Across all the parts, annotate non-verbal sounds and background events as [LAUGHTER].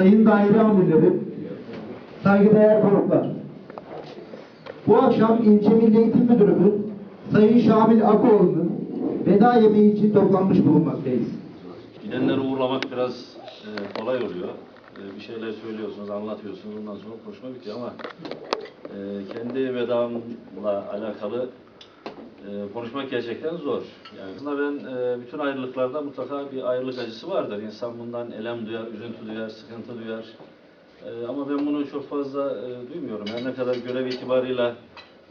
Sayın Daire Amirlerim, saygıdeğer konuklar. Bu akşam ilçe Milli Eğitim Müdürümüz Sayın Şamil Akoğlu'nun veda yemeği için toplanmış bulunmaktayız. Gidenleri uğurlamak biraz e, kolay oluyor. E, bir şeyler söylüyorsunuz, anlatıyorsunuz, ondan sonra konuşma bitiyor ama e, kendi vedamla alakalı e, konuşmak gerçekten zor. Yani aslında ben e, bütün ayrılıklarda mutlaka bir ayrılık acısı vardır. İnsan bundan elem duyar, üzüntü duyar, sıkıntı duyar. E, ama ben bunu çok fazla e, duymuyorum. Her ne kadar görev itibarıyla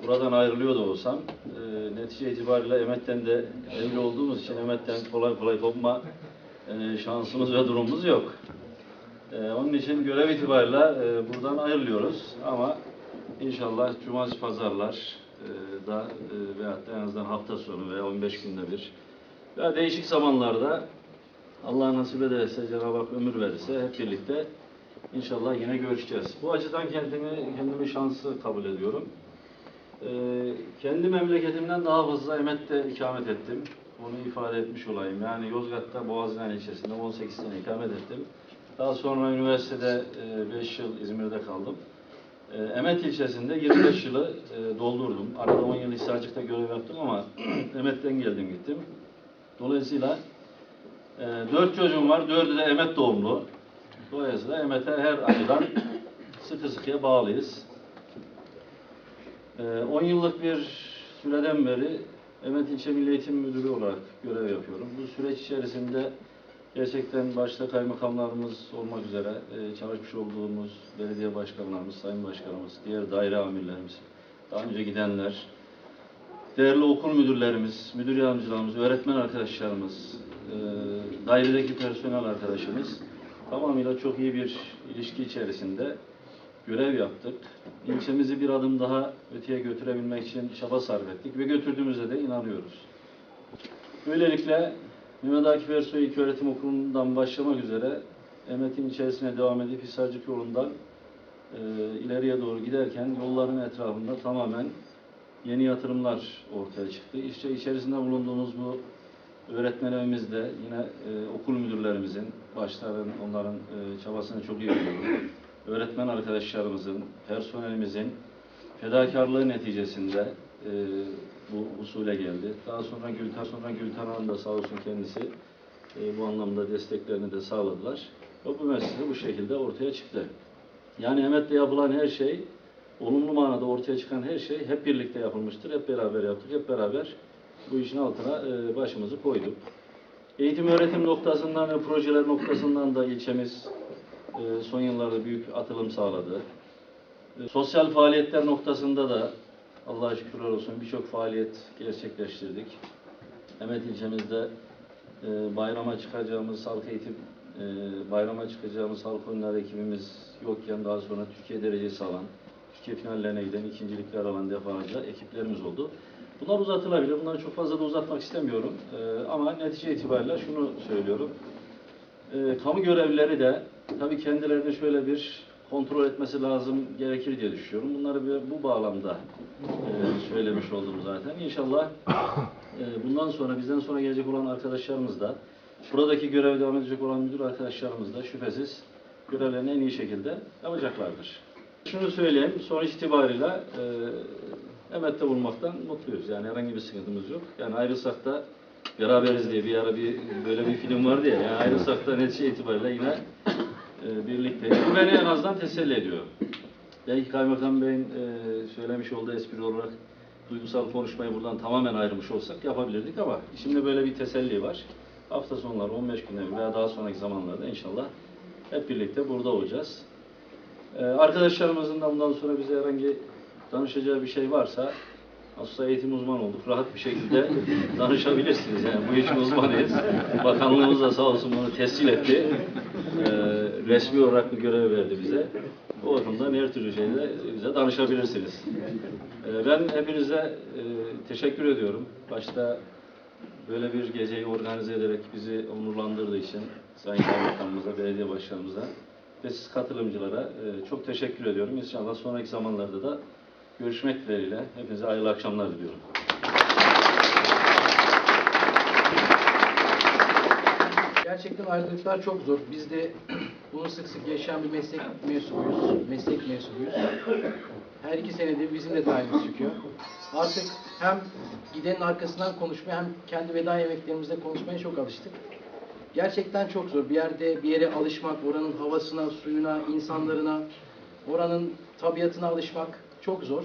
buradan ayrılıyor da olsam, e, netice itibariyle Emet'ten de evli olduğumuz için Emet'ten kolay kolay kopma e, şansımız ve durumumuz yok. E, onun için görev itibariyle e, buradan ayrılıyoruz ama inşallah cumartesi pazarlar e, da e, veyahut da en azından hafta sonu veya 15 günde bir veya değişik zamanlarda Allah nasip ederse, Cenab-ı Hak ömür verirse hep birlikte inşallah yine görüşeceğiz. Bu açıdan kendimi, kendimi şanslı kabul ediyorum. Ee, kendi memleketimden daha fazla Emet'te ikamet ettim. Onu ifade etmiş olayım. Yani Yozgat'ta Boğazinan ilçesinde 18 sene ikamet ettim. Daha sonra üniversitede 5 yıl İzmir'de kaldım. Ee, Emet ilçesinde 25 yılı e, doldurdum. Arada 10 yıl Hisarcık'ta görev yaptım ama [CLEARS THROAT] Emet'ten geldim gittim. Dolayısıyla e, 4 çocuğum var. 4'ü de Emet doğumlu. Dolayısıyla Emet'e her açıdan [CLEARS THROAT] sıkı sıkıya bağlıyız. 10 yıllık bir süreden beri Emet İlçe Milli Eğitim Müdürü olarak görev yapıyorum. Bu süreç içerisinde gerçekten başta kaymakamlarımız olmak üzere e, çalışmış olduğumuz belediye başkanlarımız, sayın başkanımız, diğer daire amirlerimiz, daha önce gidenler, değerli okul müdürlerimiz, müdür yardımcılarımız, öğretmen arkadaşlarımız, e, dairedeki personel arkadaşımız tamamıyla çok iyi bir ilişki içerisinde görev yaptık. İlçemizi bir adım daha öteye götürebilmek için çaba sarf ettik ve götürdüğümüzde de inanıyoruz. Böylelikle Mehmet Akif Ersoy İlköğretim Okulu'ndan başlamak üzere Emet'in içerisine devam edip Hisarcık yolundan e, ileriye doğru giderken yolların etrafında tamamen yeni yatırımlar ortaya çıktı. İşte içerisinde bulunduğumuz bu öğretmen evimizde yine e, okul müdürlerimizin, başların onların e, çabasını çok iyi biliyorum. Öğretmen arkadaşlarımızın, personelimizin fedakarlığı neticesinde e, bu usule geldi. Daha sonra Gülten, sonra Gülten Hanım da sağ olsun kendisi e, bu anlamda desteklerini de sağladılar. Ve bu mesele bu şekilde ortaya çıktı. Yani Emet'te yapılan her şey, olumlu manada ortaya çıkan her şey hep birlikte yapılmıştır. Hep beraber yaptık, hep beraber bu işin altına e, başımızı koyduk. Eğitim öğretim noktasından ve projeler noktasından da ilçemiz e, son yıllarda büyük atılım sağladı. E, Sosyal faaliyetler noktasında da Allah'a şükürler olsun birçok faaliyet gerçekleştirdik. Emet ilçemizde e, bayrama çıkacağımız halk eğitim, e, bayrama çıkacağımız halk oyunları ekibimiz yokken daha sonra Türkiye derecesi alan, Türkiye finallerine giden, ikincilikler alan defalarca ekiplerimiz oldu. Bunlar uzatılabilir. Bunları çok fazla da uzatmak istemiyorum. E, ama netice itibariyle şunu söylüyorum. E, kamu görevlileri de tabii kendilerini şöyle bir kontrol etmesi lazım gerekir diye düşünüyorum. Bunları bir, bu bağlamda e, söylemiş oldum zaten. İnşallah e, bundan sonra bizden sonra gelecek olan arkadaşlarımız da buradaki görev devam edecek olan müdür arkadaşlarımız da şüphesiz görevlerini en iyi şekilde yapacaklardır. Şunu söyleyeyim, sonuç itibariyle e, Emet'te bulunmaktan mutluyuz. Yani herhangi bir sıkıntımız yok. Yani ayrılsak da beraberiz diye bir ara bir böyle bir film vardı ya. Yani ayrılsak da netice itibariyle yine e, birlikteyiz. Bu beni en azından teselli ediyor. Belki Kaymakam Bey'in e, söylemiş olduğu espri olarak duygusal konuşmayı buradan tamamen ayrılmış olsak yapabilirdik ama şimdi böyle bir teselli var. Hafta sonları 15 günde veya daha sonraki zamanlarda inşallah hep birlikte burada olacağız. Ee, arkadaşlarımızın da bundan sonra bize herhangi danışacağı bir şey varsa aslında eğitim uzmanı olduk. Rahat bir şekilde [LAUGHS] danışabilirsiniz. Yani bu işin uzmanıyız. Bakanlığımız da sağ olsun bunu tescil etti. Ee, resmi olarak bir görev verdi bize. O bakımdan her türlü şeyde bize danışabilirsiniz. Ee, ben hepinize e, teşekkür ediyorum. Başta böyle bir geceyi organize ederek bizi onurlandırdığı için Sayın Kaymakamımıza, belediye başkanımıza ve siz katılımcılara e, çok teşekkür ediyorum. İnşallah sonraki zamanlarda da görüşmek dileğiyle hepinize hayırlı akşamlar diliyorum. gerçekten ayrılıklar çok zor. Biz de bunu sık sık yaşayan bir meslek mensubuyuz. Meslek mensubuyuz. Her iki senede bizim de dahilimiz çıkıyor. Artık hem gidenin arkasından konuşmaya hem kendi veda yemeklerimizde konuşmaya çok alıştık. Gerçekten çok zor. Bir yerde bir yere alışmak, oranın havasına, suyuna, insanlarına, oranın tabiatına alışmak çok zor.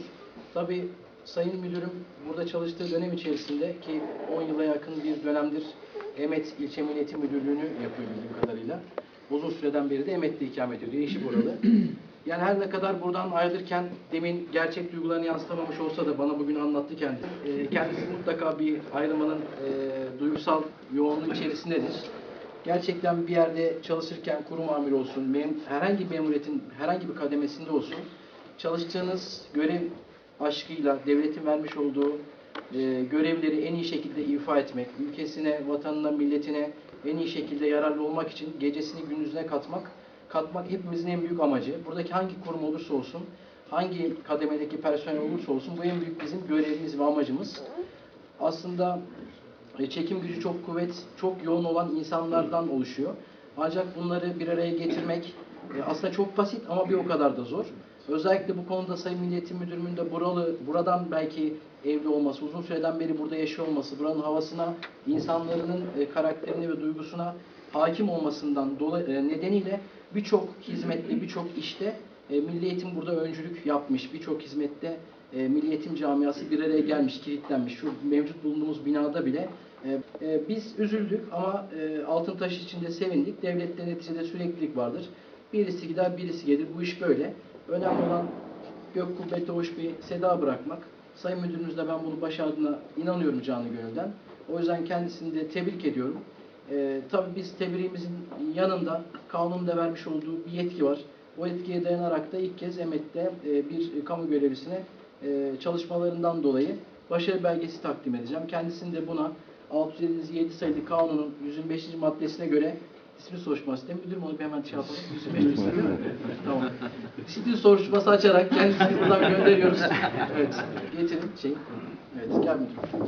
Tabii Sayın Müdürüm burada çalıştığı dönem içerisinde ki 10 yıla yakın bir dönemdir Emet İlçe Milli Eğitim Müdürlüğü'nü yapıyor bildiğim kadarıyla. Uzun süreden beri de Emet'te ikamet ediyor. Eşi buralı. [CLEARS THROAT] Yani her ne kadar buradan ayrılırken demin gerçek duygularını yansıtamamış olsa da bana bugün anlattı kendisi. Ee, kendisi mutlaka bir ayrılmanın e, duygusal yoğunluğu içerisindedir. Gerçekten bir yerde çalışırken kurum amiri olsun, mem herhangi bir memuriyetin herhangi bir kademesinde olsun, çalıştığınız görev aşkıyla devletin vermiş olduğu e, görevleri en iyi şekilde ifa etmek, ülkesine, vatanına, milletine en iyi şekilde yararlı olmak için gecesini gündüzüne katmak, katmak hepimizin en büyük amacı. Buradaki hangi kurum olursa olsun, hangi kademedeki personel olursa olsun bu en büyük bizim görevimiz ve amacımız. Aslında e, çekim gücü çok kuvvet, çok yoğun olan insanlardan oluşuyor. Ancak bunları bir araya getirmek e, aslında çok basit ama bir o kadar da zor. Özellikle bu konuda Sayın Milli Eğitim Müdürümün de buralı, buradan belki evli olması, uzun süreden beri burada yaşıyor olması, buranın havasına, insanların e, karakterine ve duygusuna hakim olmasından dolayı e, nedeniyle birçok hizmette, birçok işte e, burada öncülük yapmış. Birçok hizmette e, Milli camiası bir araya gelmiş, kilitlenmiş. Şu mevcut bulunduğumuz binada bile e, biz üzüldük ama altın taşı içinde sevindik. Devlette neticede süreklilik vardır. Birisi gider, birisi gelir. Bu iş böyle. Önemli olan gök kubbette hoş bir seda bırakmak. Sayın Müdürümüzle ben bunu başardığına inanıyorum canı gönülden. O yüzden kendisini de tebrik ediyorum. Ee, tabii biz tebriğimizin yanında kanunun da vermiş olduğu bir yetki var. O yetkiye dayanarak da ilk kez Emet'te e, bir kamu görevlisine e, çalışmalarından dolayı başarı belgesi takdim edeceğim. Kendisini de buna 657 sayılı kanunun 125. maddesine göre disiplin soruşturması değil mi? Müdürüm onu bir hemen şey yapalım. 125. değil mi? tamam. Disiplin soruşturması açarak kendisini buradan gönderiyoruz. Evet. Getirin şey. Evet. Gel müdürüm.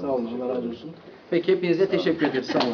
Sağ olun. Allah razı olsun. Peki hepinize teşekkür ederiz. Sağ olun.